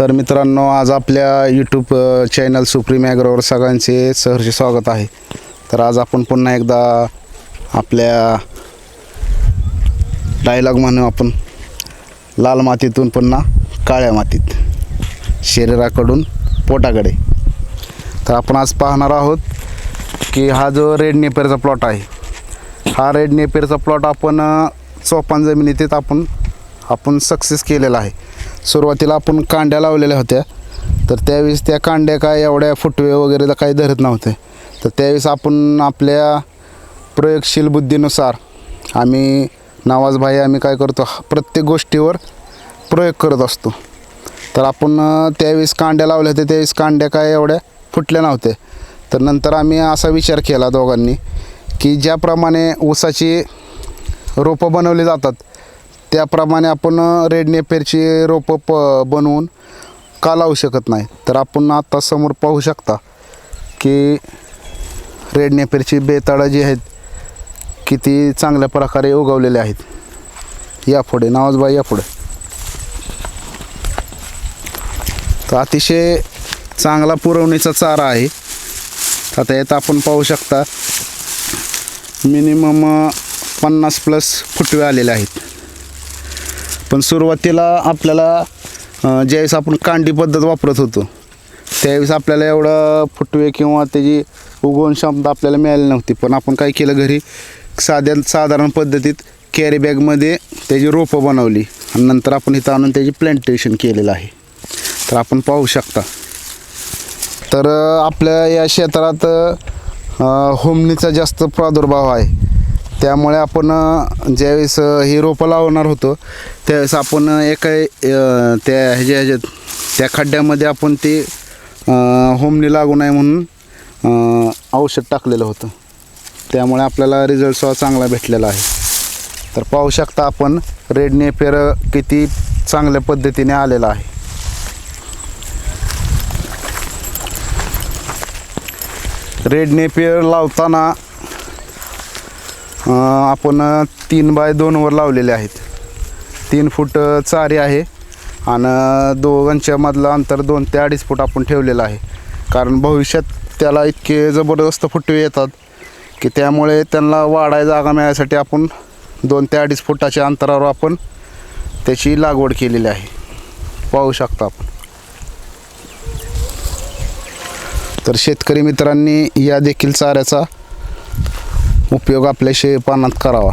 तर मित्रांनो आज आपल्या यूट्यूब चॅनल सुप्रीम ॲग्रोवर सगळ्यांचे सहर्ष स्वागत आहे. तर आज आपण पुन्हा एकदा आपल्या डायलॉग म्हणू आपण. लाल मातीतून पुन्हा काळ्या मातीत शरीराकडून पोटाकडे. तर आपण आज पाहणार आहोत की हा जो रेड नेपेरचा प्लॉट आहे हा रेड नेपेरचा प्लॉट आपण चोपान जमिनीत आपण आपण सक्सेस केलेला आहे. सुरुवातीला आपण कांड्या लावलेल्या होत्या. तर त्यावेळेस त्या कांड्या काय एवढ्या फुटवे वगैरे काही धरत नव्हते. तर त्यावेळेस आपण आपल्या प्रयोगशील बुद्धीनुसार आम्ही नवाजभाई आम्ही काय करतो प्रत्येक गोष्टीवर प्रयोग करत असतो. तर आपण त्यावेळेस कांड्या लावल्या होत्या त्यावेळेस कांड्या काय एवढ्या फुटल्या नव्हत्या. तर नंतर आम्ही असा विचार केला दोघांनी की ज्याप्रमाणे ऊसाची रोपं बनवली जातात त्याप्रमाणे आपण रेड नेपेरची रोपं प बनवून का लावू शकत नाही? तर आपण आता समोर पाहू शकता की रेड नेपेरची बेताळं जी आहेत किती चांगल्या प्रकारे उगवलेले आहेत. या पुढे नवाजबाई या पुढे. तर अतिशय चांगला पुरवणीचा चारा आहे. आता यात आपण पाहू शकता मिनिमम पन्नास प्लस फुटवे आलेले आहेत. पण सुरुवातीला आपल्याला ज्यावेळेस आपण कांडी पद्धत वापरत होतो त्यावेळेस आपल्याला एवढं फुटवे किंवा त्याची उगवण क्षमता आपल्याला मिळाली नव्हती. पण आपण काय केलं घरी? साध्या साधारण पद्धतीत कॅरी बॅगमध्ये त्याची रोपं बनवली आणि नंतर आपण इथं आणून त्याची प्लांटेशन केलेलं आहे. तर आपण पाहू शकता. तर आपल्या या क्षेत्रात होमनीचा जास्त प्रादुर्भाव आहे. त्यामुळे आपण ज्यावेळेस हे रोपं लावणार होतो त्यावेळेस आपण एका त्या ह्याच्या ह्याच्यात त्या खड्ड्यामध्ये आपण ते होमनी लागू नये म्हणून औषध टाकलेलं होतं. त्यामुळे आपल्याला रिझल्ट सुद्धा चांगला भेटलेला आहे. तर पाहू शकता आपण रेड नेपेर किती चांगल्या पद्धतीने आलेला आहे. रेड नेपियर लावताना आपण तीन बाय दोनवर लावलेले आहेत. तीन फूट चारे चारी आहे आणि दोघांच्या मधलं अंतर दोन ते अडीच फूट आपण ठेवलेलं आहे. कारण भविष्यात त्याला इतके जबरदस्त फुटवे येतात की त्यामुळे त्यांना वाढाय जागा मिळायसाठी आपण दोन ते अडीच फुटाच्या अंतरावर आपण त्याची लागवड केलेली आहे. पाहू शकता आपण. तर शेतकरी मित्रांनी या देखील चाऱ्याचा उपयोग आपल्या शेपानात करावा.